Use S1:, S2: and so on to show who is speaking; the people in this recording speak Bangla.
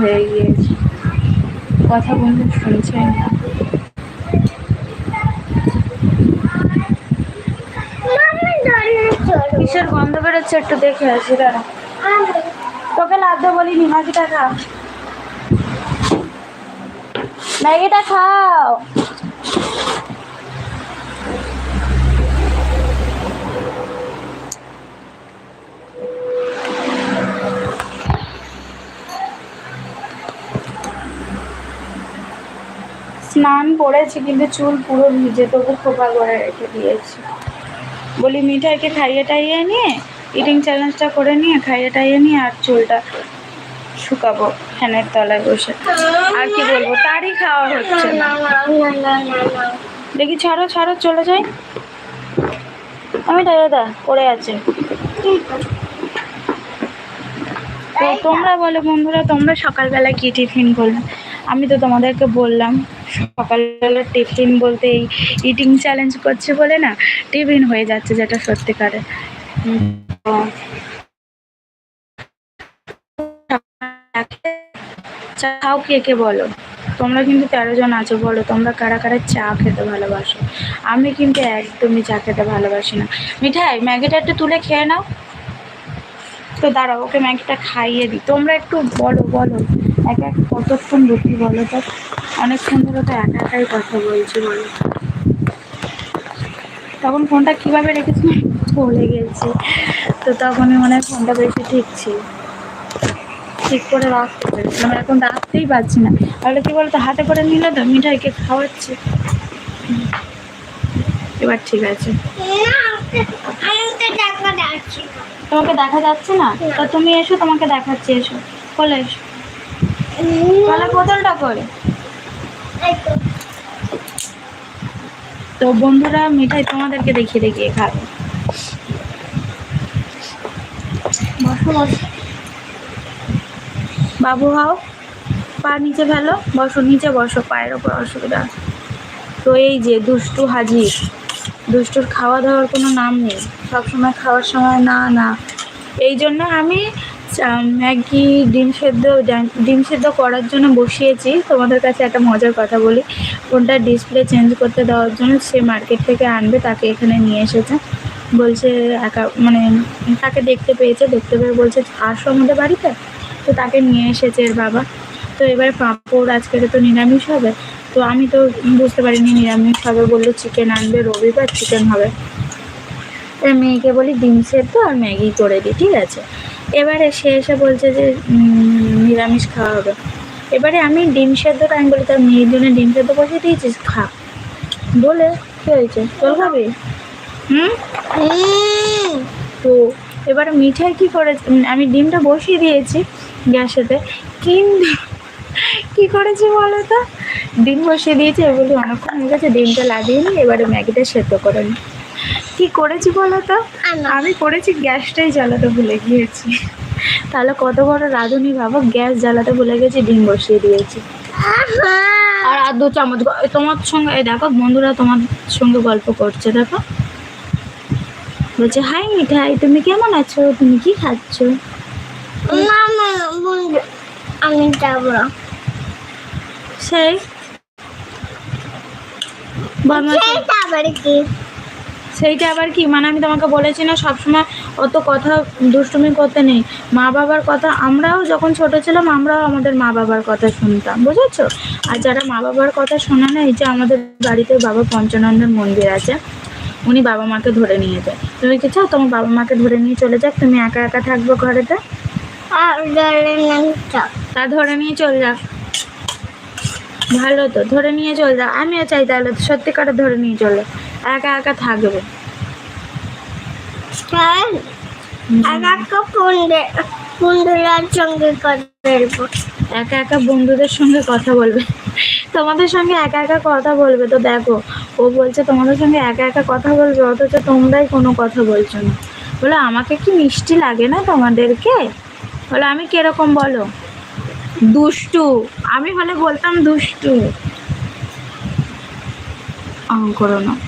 S1: হয়ে গিয়েছে। কথা বলতে শুনছে না। কিসের গন্ধ বেরোচ্ছে একটু দেখে আসি দাঁড়া। তোকে লাভতে বলিনি ম্যাগিটা খা। ম্যাগিটা খাও। স্নান করেছি, কিন্তু চুল পুরো ভিজে, তবু খোপা করে রেখে দিয়েছি। বলি, মিঠাইকে খাইয়ে টাইয়ে নিয়ে ইটিং চ্যালেঞ্জটা করে নিয়ে, খাইয়ে টাইয়ে নিয়ে আর চুলটা শুকাবো ফ্যানের তলায় বসে। আর কি বলব, তারই খাওয়া হচ্ছে দেখি, ছাড়ো ছাড়ো, চলে যাই। আমি দাদা, পড়ে আছে। তো তোমরা বলো বন্ধুরা, তোমরা সকালবেলা কি টিফিন করলে? আমি তো তোমাদেরকে বললাম। সকালবেলা টিফিন বলতে এই ইটিং চ্যালেঞ্জ করছে বলে না, টিফিন হয়ে যাচ্ছে যেটা সত্যিকারে। খাও কে কে বলো? তোমরা কিন্তু তেরো জন আছো বলো, তোমরা কারা কারা চা খেতে ভালোবাসো? আমি কিন্তু একদমই চা খেতে ভালোবাসি না। মিঠাই, ম্যাগিটা একটু তুলে খেয়ে নাও। তো দাঁড়াও, ওকে ম্যাগিটা খাইয়ে দিই। তোমরা একটু বলো বলো। এক এক কতক্ষণ রুটি বলো তো? অনেকক্ষণ ধরে তো একা একাই কথা বলছি বলো। তখন ফোনটা কীভাবে রেখেছি ভুলে গেছি। তো তখনই মনে হয় ফোনটা বেশি ঠিক ছিল। ঠিক করে রাখতে পেরেছিলাম এখন রাখতেই পারছি না। তাহলে কি বলতো, হাতে করে নিলে তো মিঠাইকে খাওয়াচ্ছি। এবার ঠিক আছে। তোমাকে দেখা যাচ্ছে না? তা তুমি এসো, তোমাকে দেখাচ্ছি, এসো। বলে এসো। তাহলে করে। তো বন্ধুরা, মিঠাই তোমাদেরকে দেখিয়ে দেখিয়ে খাবে। বাবু, হাও। পা নিচে ফেলো। বসো, নিচে বসো। পায়ের ওপর অসুবিধা। তো এই যে দুষ্টু হাজির, দুষ্টুর খাওয়া দাওয়ার কোনো নাম নেই। সবসময় খাওয়ার সময় না না। এই জন্য আমি ম্যাগি, ডিম সেদ্ধ ডিম সেদ্ধ করার জন্য বসিয়েছি। তোমাদের কাছে একটা মজার কথা বলি। ফোনটার ডিসপ্লে চেঞ্জ করতে দেওয়ার জন্য সে মার্কেট থেকে আনবে, তাকে এখানে নিয়ে এসেছে। বলছে, একা মানে তাকে দেখতে পেয়েছে, দেখতে পেয়ে বলছে, আসো আমাদের বাড়িতে? তো তাকে নিয়ে এসেছে এর বাবা। তো এবার পাঁপড় আজকে তো নিরামিষ হবে। তো আমি তো বুঝতে পারিনি নিরামিষ হবে বলল চিকেন আনবে, রবিবার চিকেন হবে। মেয়েকে বলি, ডিম সেদ্ধ আর ম্যাগি করে দিই ঠিক আছে? এবারে সে এসে বলছে যে নিরামিষ খাওয়া হবে। এবারে আমি ডিম সেদ্ধটা আমি বলি তার মেয়ের জন্য ডিম সেদ্ধ বসিয়ে দিয়েছিস খা। বলে কী হয়েছে? চল খাবি? হুম? তো এবারে মিঠাই কী করে আমি ডিমটা বসিয়ে দিয়েছি গ্যাসেতে। কিন্তু কী করেছি বলো তো? ডিম বসিয়ে দিয়েছি এবার বলি অনেকক্ষণ হয়ে গেছে ডিমটা লাগিয়ে নিই এবারে ম্যাগিটা সেদ্ধ করে নিই কী করেছি বলো তো? আমি করেছি গ্যাসটাই জ্বালাতে ভুলে গিয়েছি। তাহলে কত বড় রাঁধুনি বাবা গ্যাস জ্বালাতে ভুলে গেছি ডিম বসিয়ে দিয়েছি। আর আর দু চামচ তোমার সঙ্গে এই দেখো বন্ধুরা তোমার সঙ্গে গল্প করছে দেখো। বলছে হাই মিঠাই তুমি কেমন আছো? তুমি কি খাচ্ছ?
S2: আমি যাব।
S1: সেই।
S2: কি?
S1: সেইটা আবার কি? মানে আমি তোমাকে বলেছি না, সবসময় অত কথা দুষ্টুমি করতে নেই। মা বাবার কথা আমরাও যখন ছোট ছিলাম, আমরাও আমাদের মা বাবার কথা শুনতাম, বুঝেছ? আর যারা মা বাবার কথা শোনে না, এই যে আমাদের বাড়িতে বাবা পঞ্চানন্দের মন্দির আছে, উনি বাবা মাকে ধরে নিয়ে যায়। তুমি কি চাও তোমার বাবা মাকে ধরে নিয়ে চলে যাক? তুমি একা একা থাকব ঘরেতে? তা ধরে নিয়ে চলে যাক ভালো তো, ধরে নিয়ে চলে যাক আমিও চাই তাহলে, সত্যিকারে ধরে নিয়ে চলো। একা একা থাকবে।
S2: একা একা বন্ধু বন্ধুরার সঙ্গে কথা বলব।
S1: একা একা বন্ধুদের সঙ্গে কথা বলবে। তোমাদের সঙ্গে একা একা কথা বলবে তো দেখো ও বলছে তোমাদের সঙ্গে একা একা কথা বলবে অথচ তোমরাই কোনো কথা বলছো না। বলো আমাকে কি মিষ্টি লাগে না তোমাদেরকে? বলো আমি কীরকম বলো? দুষ্টু। আমি হলে বলতাম দুষ্টু। あんころの